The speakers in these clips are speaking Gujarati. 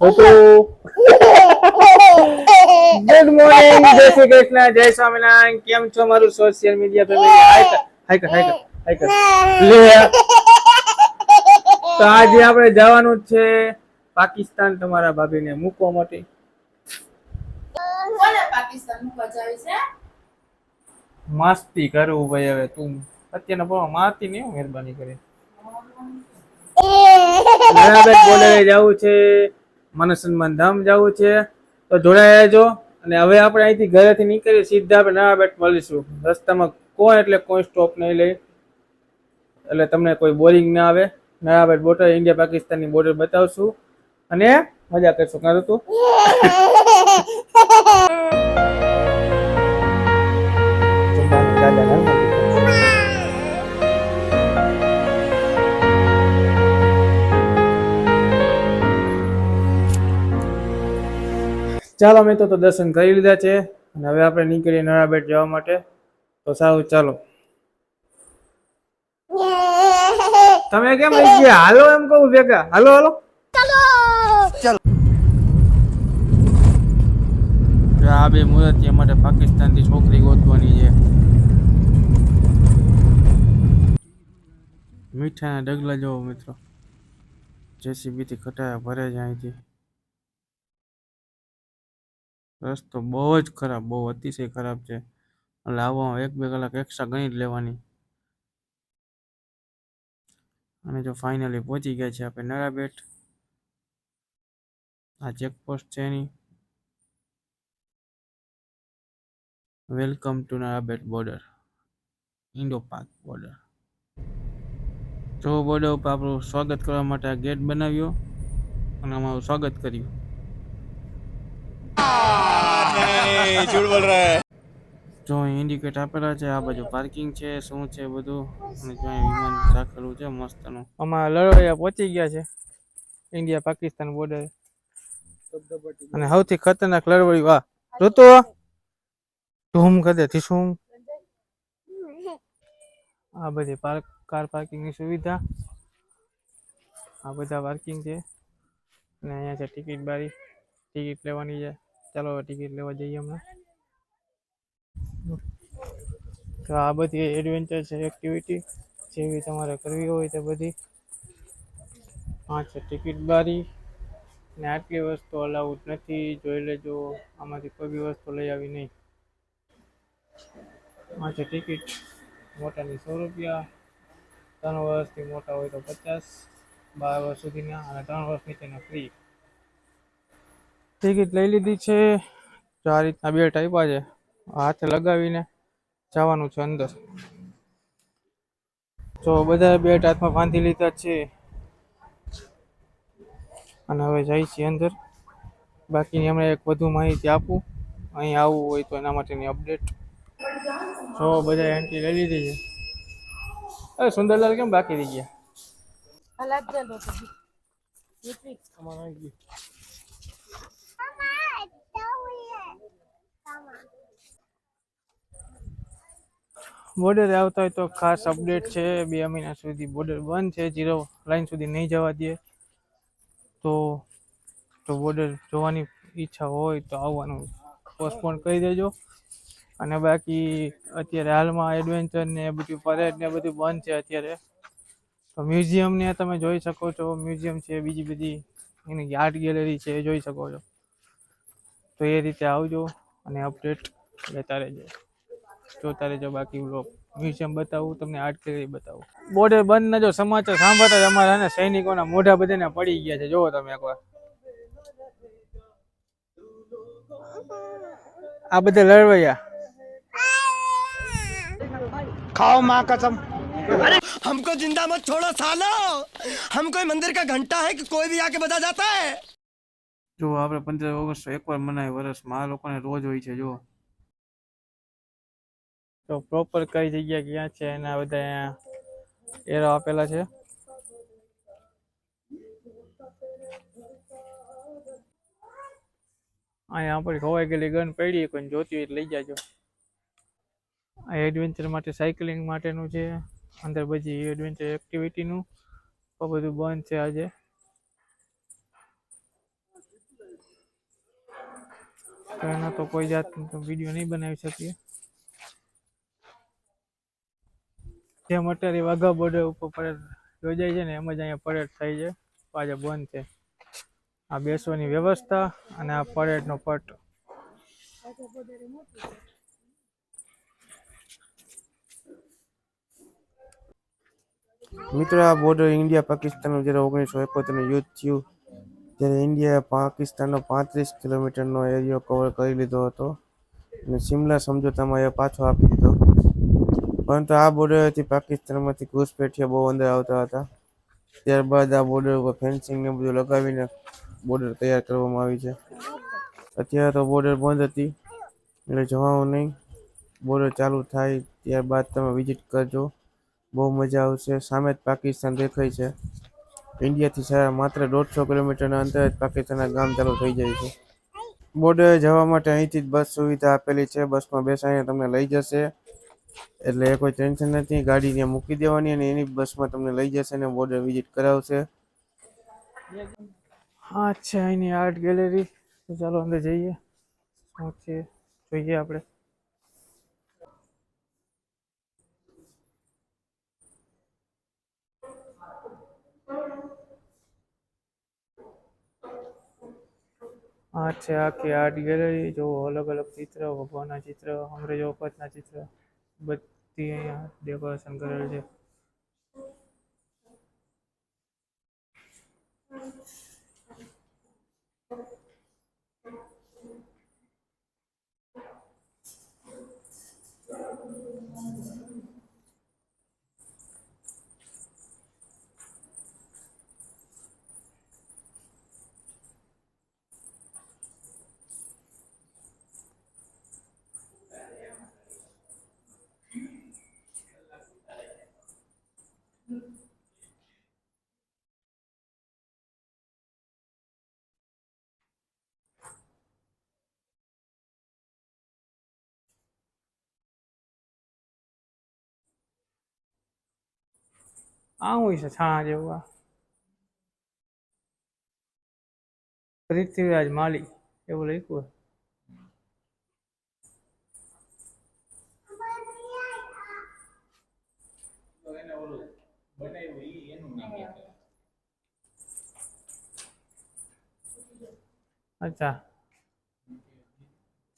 ગુડ મોર્નિંગ જય શ્રી કૃષ્ણ જય સ્વામિનારાયણ. કેમ છો મારું સોશિયલ મીડિયા ફેમિલી હાય કર હાય કર હાય કર હાય કર. લે તો આજે આપણે જવાનું છે પાકિસ્તાન તમારા ભાભીને મૂકવા માટે. કોને પાકિસ્તાન મૂકવા છે? મસ્તી કરું ભાઈ હવે તું. અત્યારના પણ મારતી નહીં મહેરબાની કરી. બોલે જવું છે. મને સન્માન ધામ જવું છે. તો જોડાયા જો અને હવે આપણે અહીંથી ઘરેથી નીકળી સીધા આપણે નવાબેટ મળીશું. રસ્તામાં કોઈ એટલે કોઈ સ્ટોપ નહીં લે. એટલે તમને કોઈ બોરિંગ ના આવે. નવાબેટ બોર્ડર ઇન્ડિયા પાકિસ્તાનની બોર્ડર બતાવશું. અને મજા કરશું. કારણ તું દાદા ચાલો મિત્રો, તો દર્શન કરી લીધા છે અને હવે આપણે નીકળીએ નળાબેટ જવા માટે. તો સારું, ચાલો. તમે કેમ ગયા? હાલો એમ કહું, ભેગા. હાલો હાલો. આ બે એ માટે પાકિસ્તાનથી છોકરી ગોતવાની છે. મીઠાના ડગલા જોવો, મિત્રો. જેસીબીથી ખટાયા ભરે છે અહીંથી. રસ્તો બહુ જ ખરાબ, બહુ અતિશય ખરાબ છે. એટલે આવવામાં એક બે કલાક એક્સ્ટ્રા ગણી જ લેવાની. અને જો ફાઇનલી પહોંચી ગયા છે આપણે નરાબેટ. આ ચેકપોસ્ટ છે એની. Welcome to Nadabet border Indo Pak border જો બોર્ડર ઉપર આપણું સ્વાગત કરવા માટે આ ગેટ બનાવ્યો. અને અમારું સ્વાગત કર્યું. જો ઇન્ડિકેટ આપેલા છે આ બાજુ પાર્કિંગ છે શું છે બધું? અને જો વિમાન રાખેલું છે મસ્તનું. અમારા લડવૈયા પહોંચી ગયા છે ઇન્ડિયા પાકિસ્તાન બોર્ડર અને સૌથી ખતરનાક લડવડી વાહ ઋતુ? ધૂમ કરે ધીસુમ. આ બધી પાર્ક કાર પાર્કિંગની સુવિધા. આ બધા પાર્કિંગ છે. અને અહીંયા છે ટિકિટ બારી. ટિકિટ લેવાની છે. ચાલો ટિકિટ લેવા જઈએ હમણાં. તો આ બધી એડવેન્ચર છે એક્ટિવિટી જેવી તમારે કરવી હોય તે બધી. હા, છે ટિકિટ બારી. ને આટલી વસ્તુ અલાઉડ નથી, જોઈ લેજો, આમાંથી કોઈ બી વસ્તુ લઈ આવી નહીં. હા, છે ટિકિટ મોટાની સો રૂપિયા. ત્રણ વર્ષથી મોટા હોય તો પચાસ. બાર વર્ષ સુધીના અને ત્રણ વર્ષ નીચેના ફ્રી ટિકિટ લઈ લીધી છે. તો આ રીતના બે આપ્યા છે. હાથે લગાવીને જવાનું છે અંદર. તો બધા બેટ હાથમાં બાંધી લીધા છે. અને હવે જાય છે અંદર. બાકીની હમણાં એક વધુ માહિતી આપું. અહીં આવવું હોય તો એના માટેની અપડેટ. જો બધા એન્ટ્રી લઈ લીધી છે. અરે સુંદરલાલ કેમ બાકી રહી ગયા હાલાત ચાલો તો અમારે આવી ગયું. બોર્ડરે આવતા હોય તો ખાસ અપડેટ છે, બે મહિના સુધી બોર્ડર બંધ છે જીરો લાઈન સુધી નહીં જવા દે. તો તો બોર્ડર જોવાની ઈચ્છા હોય તો આવવાનું પોસ્ટપોન કરી દેજો. અને બાકી અત્યારે હાલમાં એડવેન્ચર ને બધું પરેડ ને બધું બંધ છે અત્યારે. તો મ્યુઝિયમ ને તમે જોઈ શકો છો. મ્યુઝિયમ છે, બીજી બધી એની આર્ટ ગેલેરી છે, એ જોઈ શકો છો. તો એ રીતે આવજો અને અપડેટ લેતા રહેજો. જોતા રહેજો બાકી વ્લોગ મ્યુઝિયમ બતાવું તમને આર્ટ ગેલેરી બતાવું બોર્ડર બંધ ના જો સમાચાર સાંભળતા જ અમારા હે ને સૈનિકોના મોઢા બધાને પડી ગયા છે જોવો તમે એકવાર આ બધા લડવૈયા खाओ माँ कसम हमको जिंदा मत छोड़ो सालो हम कोई मंदिर का घंटा है कि कोई भी आके बता जाता है જો આપણે પંદર ઓગસ્ટ એકવાર મનાય વર્ષમાં આ લોકોને રોજ હોય છે જો તો પ્રોપર કઈ જગ્યા ક્યાં છે એના બધા અહીંયા એરો આપેલા છે? અહીંયા આપણી ખોવાઈ ગયેલી ગન પડી કોઈ જોતી હોય લઈ જાજો. આ એડવેન્ચર માટે સાયકલિંગ માટેનું છે, અંદર બધી એડવેન્ચર એક્ટિવિટીનું આ બધું બંધ છે આજે. તો તો કોઈ જાતનું વીડિયો નહીં બનાવી શકીએ. જેમ એ વાઘા બોર્ડર ઉપર પરેડ યોજાય છે ને એમ જ અહીંયા પરેડ થાય છે. આજે બંધ છે. આ બેસવાની વ્યવસ્થા અને આ પરેડનો પટ. મિત્રો, આ બોર્ડર ઇન્ડિયા પાકિસ્તાનનું જ્યારે ઓગણીસો એકોતેરનું યુદ્ધ થયું, ત્યારે ઇન્ડિયાએ પાકિસ્તાનનો પાંત્રીસ કિલોમીટરનો એરિયો કવર કરી લીધો હતો. અને સિમલા સમજોતામાં એ પાછો આપી પરંતુ આ બોર્ડરથી પાકિસ્તાનમાંથી ઘૂસપેઠિયા બહુ અંદર આવતા હતા. ત્યારબાદ આ બોર્ડર ઉપર ફેન્સિંગ ને બધું લગાવીને બોર્ડર તૈયાર કરવામાં આવી છે. અત્યારે તો બોર્ડર બંધ હતી, એટલે જવાનું નહીં. બોર્ડર ચાલુ થાય, ત્યારબાદ તમે વિઝિટ કરજો. બહુ મજા આવશે. સામે જ પાકિસ્તાન દેખાય છે. ઇન્ડિયાથી સારા માત્ર દોઢસો કિલોમીટરના અંતરે જ પાકિસ્તાનના ગામ ચાલુ થઈ જાય છે. બોર્ડરે જવા માટે અહીંથી જ બસ સુવિધા આપેલી છે. બસમાં બેસાડીને તમને લઈ જશે. એટલે કોઈ ટેન્શન નથી, ગાડી ત્યાં મૂકી દેવાની અને એની બસમાં તમને લઈ જશે અને બોર્ડર વિઝિટ કરાવશે. હા, છે અહીંની આર્ટ ગેલેરી ચાલો અંદર જઈએ. શું જોઈએ આપણે. આ છે આખી આર્ટ ગેલેરી જો અલગ અલગ ચિત્ર, ભગવાનના ચિત્ર, અંગ્રેજો વખતના ચિત્ર. બધી અહીંયા ડેકોરેશન કરેલ છે. આ હોય છે, છાણા જેવું આ. પૃથ્વીરાજ માલી એવું લખ્યું. અચ્છા.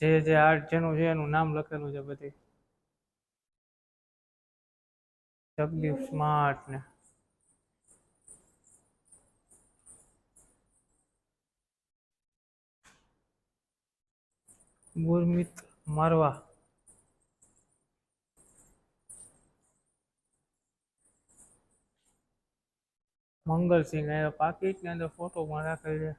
જે જે આર્ટ જેનું છે, એનું નામ લખેલું છે બધી. જગદીપ સ્માર્ટ ને. ગુરમીત મારવા. મંગલસિંહ પાકીટની અંદર ફોટો પણ રાખેલ છે.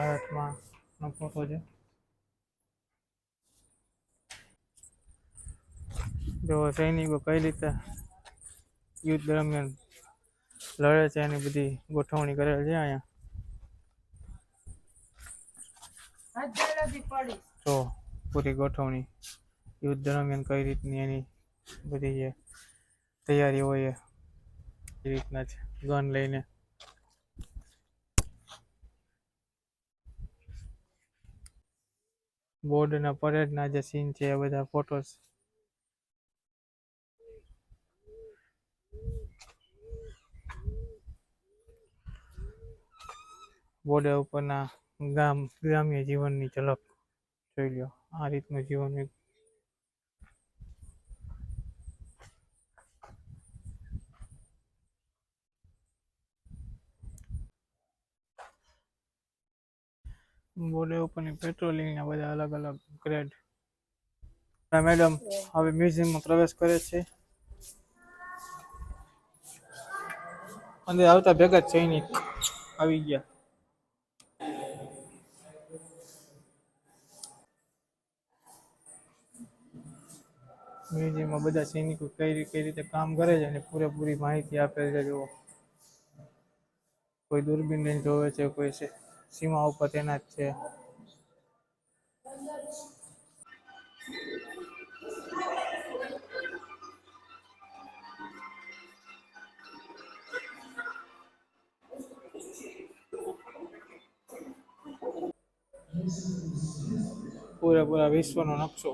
ભારતમાં નો ફોટો છે. જો સૈનિકો કઈ રીતે યુદ્ધ દરમિયાન લડે છે એની બધી ગોઠવણી કરેલ છે અહીંયા. તો પૂરી ગોઠવણી યુદ્ધ દરમિયાન કઈ રીતની એની બધી જે તૈયારી હોય એ રીતના જ ગન લઈને બોર્ડના પરેડના જે સીન છે, એ બધા ફોટોસ બોર્ડ ઉપરના ગામ, ગ્રામ્ય જીવનની ઝલક જોઈ લો આ રીતનું જીવન બોર્ડર ઉપરની પેટ્રોલિંગના બધા અલગ અલગ ગ્રેડ મેડમ હવે મ્યુઝિયમમાં પ્રવેશ કરે છે. અંદર આવતા ભેગા જ સૈનિક આવી ગયા. મ્યુઝિયમમાં બધા સૈનિકો કઈ રીતે કઈ રીતે કામ કરે છે અને પૂરેપૂરી માહિતી આપે છે, જુઓ. કોઈ દૂરબીન લઈને જોવે છે, કોઈ સે- સીમા ઉપર તૈનાત છે. પૂરેપૂરા વિશ્વનો નકશો.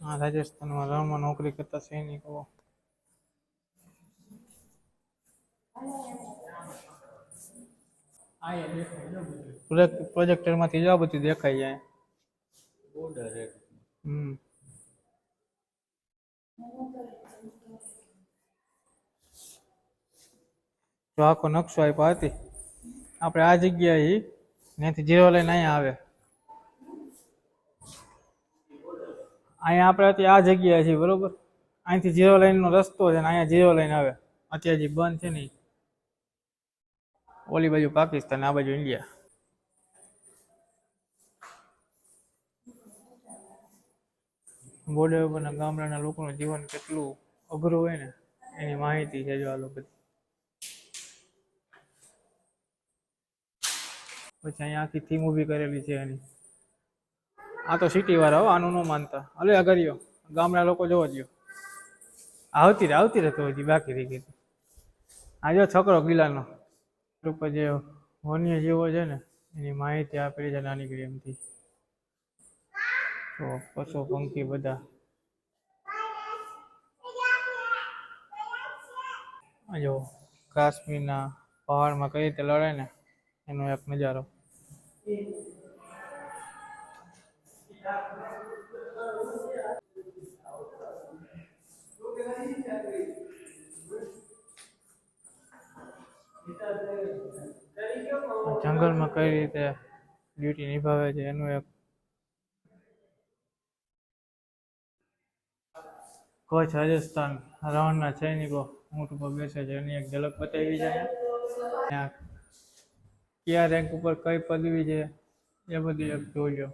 રાજસ્થાનમાં રણમાં નોકરી કરતા સૈનિકો. પ્રોજેક્ટર પ્રોજેક્ટરમાંથી જ આ બધું દેખાય જાય હમ. તો આખો નકશો આપ્યો હતી આપણે આ જગ્યાએ ત્યાંથી જીરો લઈને અહીંયા આવે. અહીંયા આપણે અત્યારે આ જગ્યાએ છીએ, બરોબર? અહીંથી જીરો લાઈનનો રસ્તો છે ને અહીંયા જીરો લાઈન આવે. અત્યારે જે બંધ છે ને ઓલી બાજુ પાકિસ્તાન, આ બાજુ ઇન્ડિયા. બોર્ડર ઉપરના ગામડાના લોકોનું જીવન કેટલું અઘરું હોય ને, એની માહિતી છે જો આ લોકો. પછી અહીંયા આખી થીમ ઊભી કરેલી છે એની. આ તો સિટી વાળા હો, આનું ન માનતા. અલે અગરિયો ગામડા લોકો જોવો જો આવતી રહે આવતી રહે તો હજી બાકી રહી ગઈ. આ જો છોકરો ગિલાનો ઉપર જે વન્ય જીવો છે ને, એની માહિતી આપેલી છે નાની કરી એમથી તો પશુ, પંખી બધા. જો કાશ્મીરના પહાડમાં કઈ રીતે લડે ને, એનો એક નજારો. જંગલમાં કઈ રીતે ડ્યુટી નિભાવે છે, એનું એક કચ્છ રાજસ્થાન, રાવણના સૈનિકો ઊંટ ઉપર બેસે છે, એની એક ઝલક બતાવી છે. ત્યાં કયા રેન્ક ઉપર કઈ પદવી છે, એ બધી એક લો.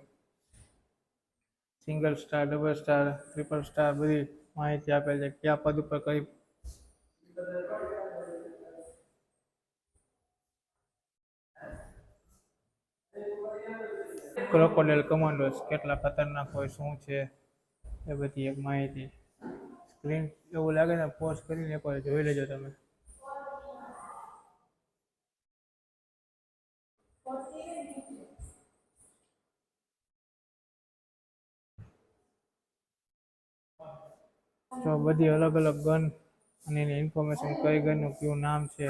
Single star double star triple star બધી માહિતી આપેલ છે, કયા પદ ઉપર કઈ ક્રોકોડાઇલ કમાન્ડોસ કેટલા ખતરનાક હોય, શું છે? એ બધી એક માહિતી. સ્ક્રીન એવું લાગે ને પોઝ કરીને એકવાર જોઈ લેજો તમે. તો બધી અલગ અલગ ગન અને એની ઇન્ફોર્મેશન કઈ ગનનું, કયું નામ છે?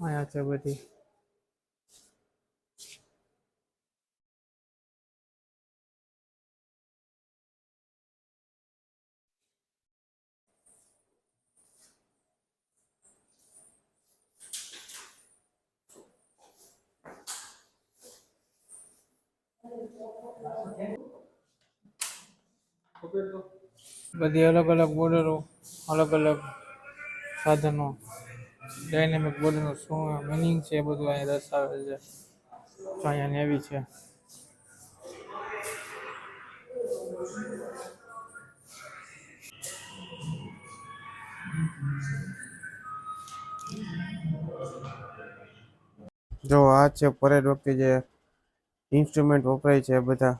અહીંયા છે બધી. બધી અલગ અલગ બોર્ડરો અલગ અલગ સાધનો. ડાયનેમિક બોર્ડરનું શું મિનિંગ છે એ બધું અહીંયા દર્શાવે છે. તો અહીંયા નેવી છે. જો આ છે પરેડ વખતે જે ઇન્સ્ટ્રુમેન્ટ વપરાય છે બધા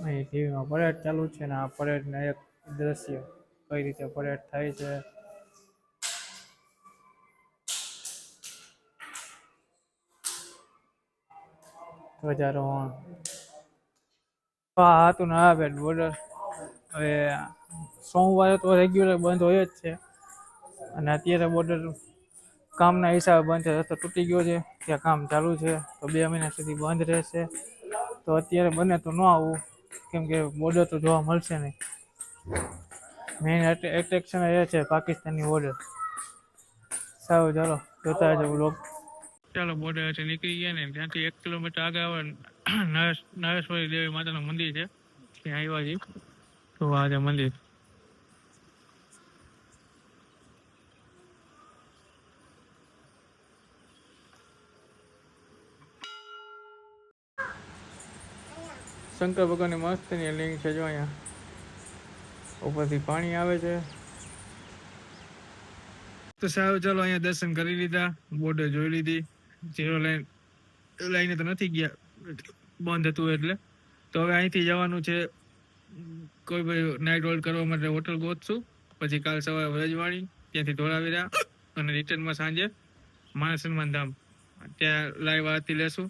અહીં ટીવીમાં પરેડ ચાલુ છે ને આ પરેડના એક દ્રશ્ય કઈ રીતે પરેડ થાય છે. ધ્વજારોહણ. હા હતું ના બેટ બોર્ડર. હવે સોમવારે તો રેગ્યુલર બંધ હોય જ છે. અને અત્યારે બોર્ડર કામના હિસાબે બંધ છે. રસ્તો તૂટી ગયો છે. ત્યાં કામ ચાલુ છે. તો બે મહિના સુધી બંધ રહેશે. તો અત્યારે બને તો ન આવવું કેમ કે બોર્ડર તો જોવા મળશે નહીં. મેઇન એટ્રેક્શન એ છે પાકિસ્તાનની બોર્ડર સારું, ચાલો, જોતા રહેજો બ્લોગ ચાલો બોર્ડરથી નીકળી ગયા ને, ત્યાંથી એક કિલોમીટર આગળ આવે નરેશ નરેશ્વરી દેવી માતાનું મંદિર છે. ત્યાં આવ્યા છીએ. તો આ છે મંદિર. શંકર ભગવાનની મસ્તની લિંગ છે જો અહીંયા. ઉપરથી પાણી આવે છે. તો સાહેબ, ચાલો અહીંયા દર્શન કરી લીધા બોર્ડર જોઈ લીધી. ઝીરો લાઈન, લાઈને તો નથી ગયા, બંધ હતું એટલે. તો હવે અહીંથી જવાનું છે, કોઈ ભાઈ નાઇટ હોલ્ડ કરવા માટે હોટલ ગોતશું. પછી કાલ સવારે વ્રજવાણી, ત્યાંથી ધોળાવીરા અને રિટર્નમાં સાંજે માનસ હનુમાન ધામ. ત્યાં લાઈવ આરતી લેશું.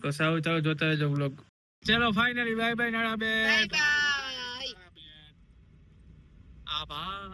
તો સારું ચાલો જોતા રહેજો બ્લોગ ચલો ફાઇનલી બાય બાય નાણા બેન આભાર.